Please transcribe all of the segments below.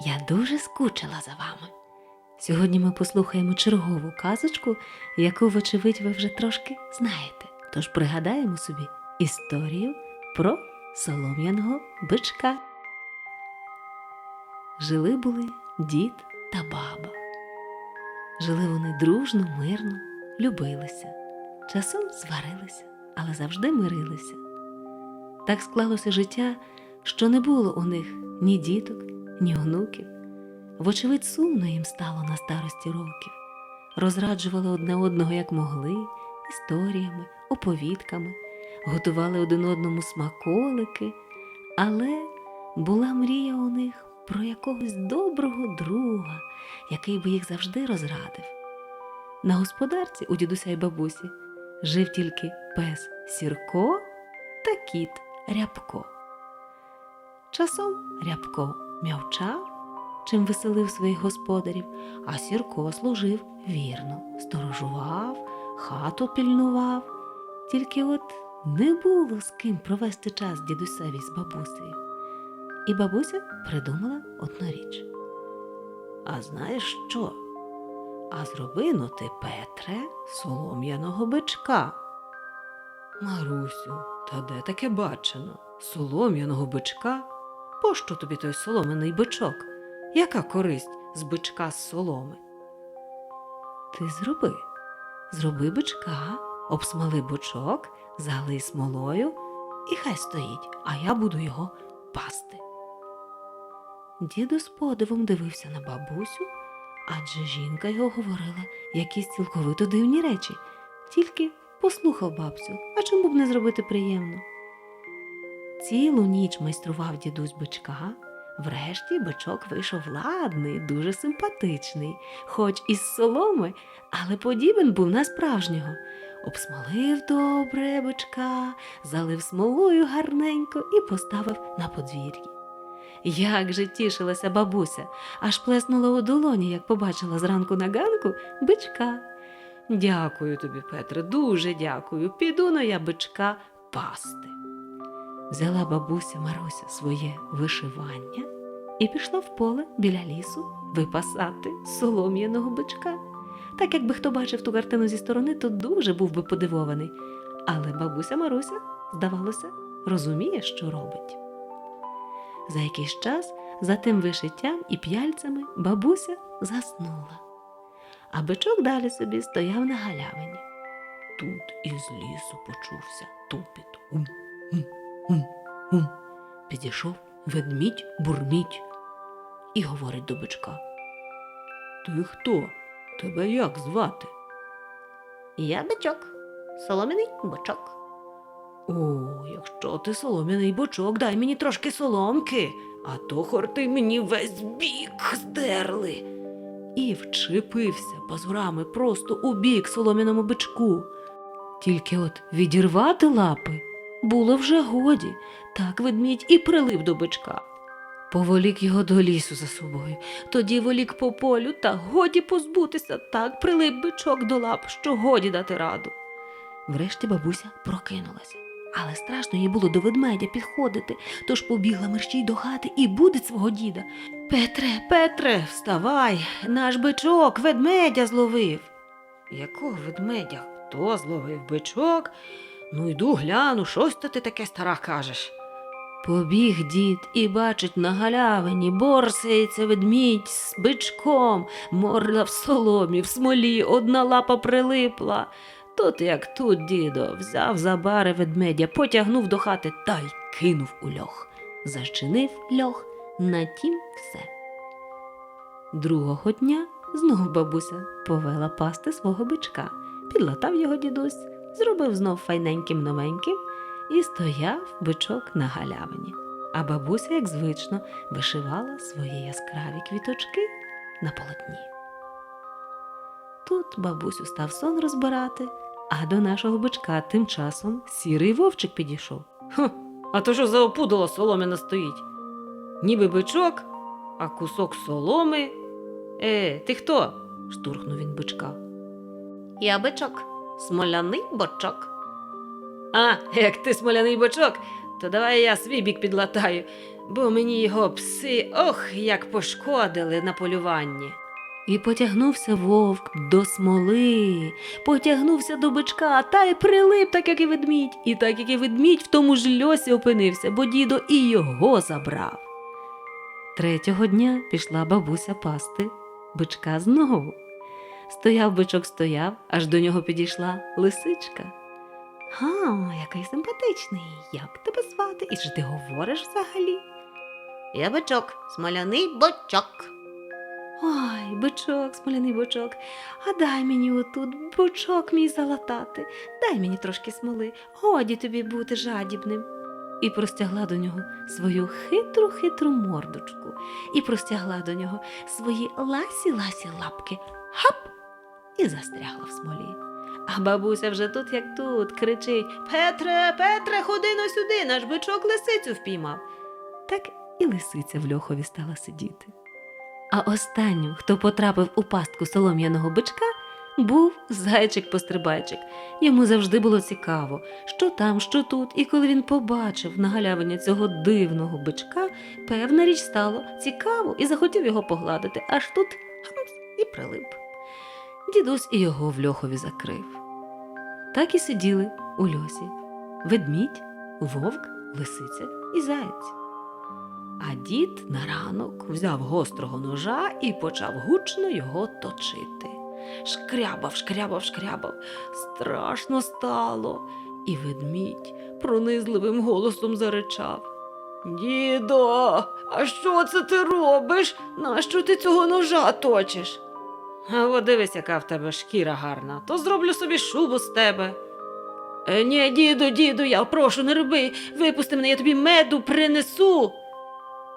Я дуже скучила за вами. Сьогодні ми послухаємо чергову казочку, яку, вочевидь, ви вже трошки знаєте. Тож пригадаємо собі історію про солом'яного бичка. Жили були дід та баба. Жили вони дружно, мирно, любилися, часом сварилися, але завжди мирилися. Так склалося життя, що не було у них ні діток, ні онуків. Вочевидь, сумно їм стало на старості років. Розраджували одне одного як могли, історіями, оповідками, готували один одному смаколики, але була мрія у них про якогось доброго друга, який би їх завжди розрадив. На господарці у дідуся й бабусі жив тільки пес Сірко та кіт Рябко. Часом Рябко м'явчав, чим веселив своїх господарів, а Сірко служив вірно, сторожував, хату пільнував. Тільки от не було з ким провести час дідусеві з бабусею. І бабуся придумала одну річ. А знаєш що? А зроби но ти, Петре, солом'яного бичка. Марусю, та де таке бачено? Солом'яного бичка? Пощо тобі той соломяний бичок? Яка користь з бичка з соломи? Ти зроби. Зроби бичка, обсмали бичок, залий смолою, і хай стоїть, а я буду його пасти. Діду з подивом дивився на бабусю, адже жінка його говорила якісь цілковито дивні речі, тільки послухав бабцю, а чому б не зробити приємно? Цілу ніч майстрував дідусь бичка. Врешті бичок вийшов ладний, дуже симпатичний, хоч із соломи, але подібен був на справжнього. Обсмолив добре бичка, залив смолою гарненько і поставив на подвір'ї. Як же тішилася бабуся, аж плеснула у долоні, як побачила зранку на ганку бичка. Дякую тобі, Петре, дуже дякую. Піду на я бичка пасти. Взяла бабуся Маруся своє вишивання і пішла в поле біля лісу випасати солом'яного бичка. Так якби хто бачив ту картину зі сторони, то дуже був би подивований. Але бабуся Маруся, здавалося, розуміє, що робить. За якийсь час за тим вишиттям і п'яльцями бабуся заснула, а бичок далі собі стояв на галявині. Тут із лісу почувся тупіт. Ум, ум, ум, ум. Підійшов ведмідь бурміть і говорить до бичка. Ти хто? Тебе як звати? Я бичок, соломіний бочок. О, якщо ти солом'яний бочок, дай мені трошки соломки, а то хорти мені весь бік здерли. І вчепився пазурами просто у бік солом'яному бичку. Тільки от відірвати лапи було вже годі, так ведмідь і прилив до бичка. Поволік його до лісу за собою, тоді волік по полю, та годі позбутися, так прилип бичок до лап, що годі дати раду. Врешті бабуся прокинулася, але страшно їй було до ведмедя підходити, тож побігла мерщій до хати і будить свого діда. Петре, Петре, вставай, наш бичок ведмедя зловив. Якого ведмедя? Хто зловив бичок? Ну, йду гляну, щось то ти таке стара кажеш. Побіг дід і бачить на галявині, борсається ведмідь з бичком, морда в соломі, в смолі, одна лапа прилипла. Тут, як тут, дідо, взяв за бари ведмедя, потягнув до хати та й кинув у льох. Зачинив льох, на тім все. Другого дня знов бабуся повела пасти свого бичка, підлатав його дідусь, зробив знов файненьким новеньким і стояв бичок на галявині. а бабуся, як звично, вишивала свої яскраві квіточки на полотні. Тут бабусю став сон розбирати, а до нашого бичка тим часом сірий вовчик підійшов. Хм, а то що за опудало соломина стоїть? Ніби бичок, а кусок соломи. Е, ти хто? штурхнув він бичка. Я бичок, смоляний бочок. А, як ти смоляний бочок, то давай я свій бік підлатаю, бо мені його пси ох, як пошкодили на полюванні. І потягнувся вовк до смоли, потягнувся до бичка та й прилип, так як і ведмідь, і так як і ведмідь в тому ж льосі опинився, бо дідо і його забрав. Третього дня пішла бабуся пасти бичка знову. Стояв бичок, стояв, аж до нього підійшла лисичка. Га, який симпатичний, як тебе звати? І чи ти говориш взагалі? Я бичок, смоляний бочок. Ой, бичок, смоляний бичок, а дай мені отут бичок мій залатати, дай мені трошки смоли, годі тобі бути жадібним. І простягла до нього свою хитру хитру мордочку, і простягла до нього свої ласі ласі лапки, хап, і застрягла в смолі. А бабуся вже тут, як тут, кричить Петре, Петре, ходи но сюди, наш бичок лисицю впіймав. так і лисиця в льохові стала сидіти. А останнім, хто потрапив у пастку солом'яного бичка, був зайчик-пострибайчик. Йому завжди було цікаво, що там, що тут, і коли він побачив на галявині цього дивного бичка, певна річ стало цікаво і захотів його погладити, аж тут хамс і прилип. Дідусь і його в льохові закрив. Так і сиділи у льосі ведмідь, вовк, лисиця і заєць. А дід на ранок взяв гострого ножа і почав гучно його точити. Шкрябав, шкрябав, шкрябав. Страшно стало. І ведмідь пронизливим голосом заричав. Дідо, а що це ти робиш? Нащо ти цього ножа точиш? От дивись, яка в тебе шкіра гарна, то зроблю собі шубу з тебе. Е, ні, діду, діду, я прошу, не роби. Випусти мене, я тобі меду принесу.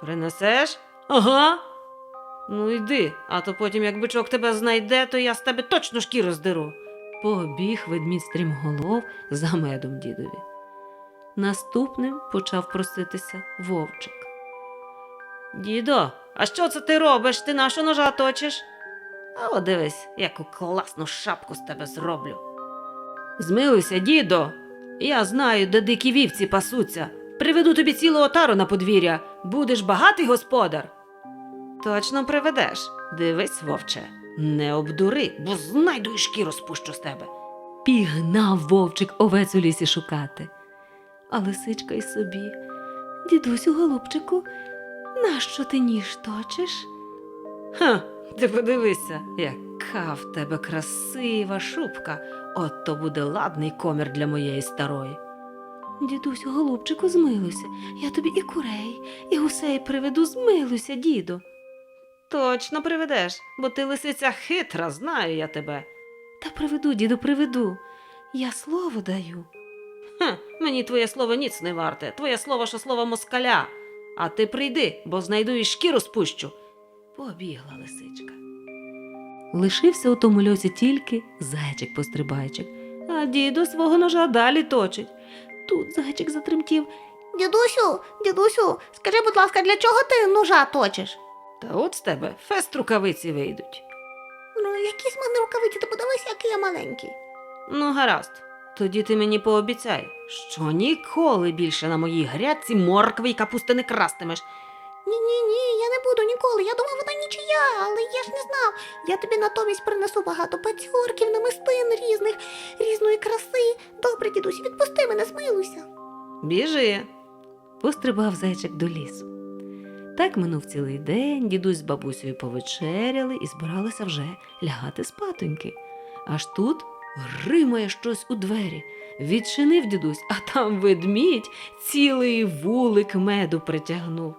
Принесеш? Ага. Ну йди, а то потім, як бичок тебе знайде, то я з тебе точно шкіру здеру. Побіг ведмідь стрімголов за медом дідові. Наступним почав проситися вовчик. Дідо, а що це ти робиш? Ти нашу ножа точиш? А от дивись, яку класну шапку з тебе зроблю. Змилуйся, дідо. Я знаю, де дикі вівці пасуться. Приведу тобі цілу отару на подвір'я. Будеш багатий господар. Точно приведеш. Дивись, вовче, не обдури, бо знайду і шкіру спущу з тебе. Пігнав вовчик овець у лісі шукати. А лисичка й собі. Дідусю, голубчику, нащо ти ніж точиш? Ха, ти подивися, яка в тебе красива шубка. От то буде ладний комір для моєї старої. Дідусю, голубчику, змилуйся. Я тобі і курей, і гусей приведу, змилуйся, діду. Точно приведеш, бо ти лисиця хитра, знаю я тебе. Та приведу, діду, приведу. Я слово даю. Хм, мені твоє слово ніц не варте. Твоє слово, що слово москаля. А ти прийди, бо знайду і шкіру спущу. Побігла лисичка. Лишився у тому льосі тільки зайчик-пострибайчик, а діду свого ножа далі точить. Тут зайчик затремтів. Дідусю, дідусю, скажи, будь ласка, для чого ти ножа точиш? Та от з тебе фест рукавиці вийдуть. Ну, які з мене рукавиці, ти подивись, який я маленький. Ну, гаразд. Тоді ти мені пообіцяй, що ніколи більше на моїй грядці моркви й капусти не крастимеш. Ні, ні, я не буду ніколи. Я думав, вона нічия, але я ж не знав. Я тобі натомість принесу багато пацьорків, намистин різних, різної краси. Добре, дідусю, відпусти мене, змилуйся. Біжи. Пострибав зайчик до лісу. Так минув цілий день, дідусь з бабусею повечеряли і збиралися вже лягати спатоньки. Аж тут гримає щось у двері. Відчинив дідусь, а там ведмідь цілий вулик меду притягнув.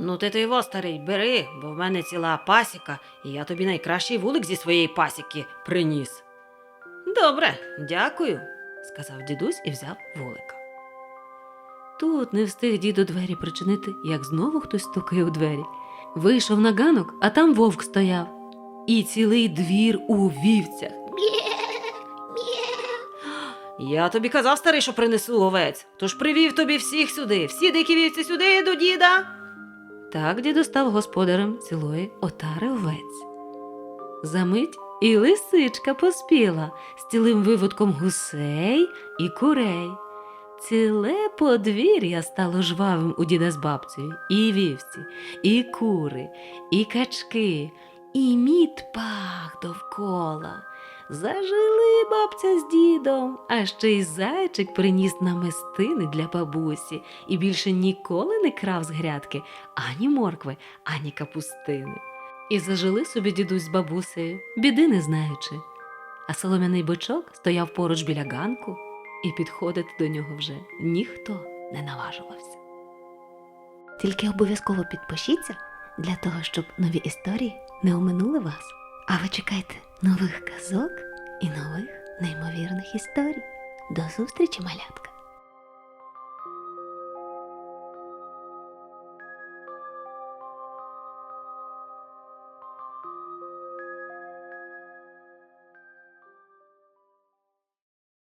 Ну, ти ти його, старий, бери, бо в мене ціла пасіка, і я тобі найкращий вулик зі своєї пасіки приніс. Добре, дякую, сказав дідусь і взяв вулика. Тут не встиг дідо двері причинити, як знову хтось стукає у двері. Вийшов на ганок, а там вовк стояв. І цілий двір у вівцях. Я тобі казав, старий, що принесу овець. Тож привів тобі всіх сюди, всі дикі вівці сюди до діда. Так дідо став господарем цілої отари овець. Замить і лисичка поспіла з цілим виводком гусей і курей. Ціле подвір'я стало жвавим у діда з бабцею, і вівці, і кури, і качки, і мід пах довкола. Зажили бабця з дідом, а ще й зайчик приніс намистини для бабусі і більше ніколи не крав з грядки ані моркви, ані капустини. І зажили собі дідусь з бабусею, біди не знаючи. А солом'яний бичок стояв поруч біля ганку, і підходити до нього вже ніхто не наважувався. Тільки обов'язково підпишіться для того, щоб нові історії не оминули вас. А ви чекайте нових казок і нових неймовірних історій. До зустрічі, малятка!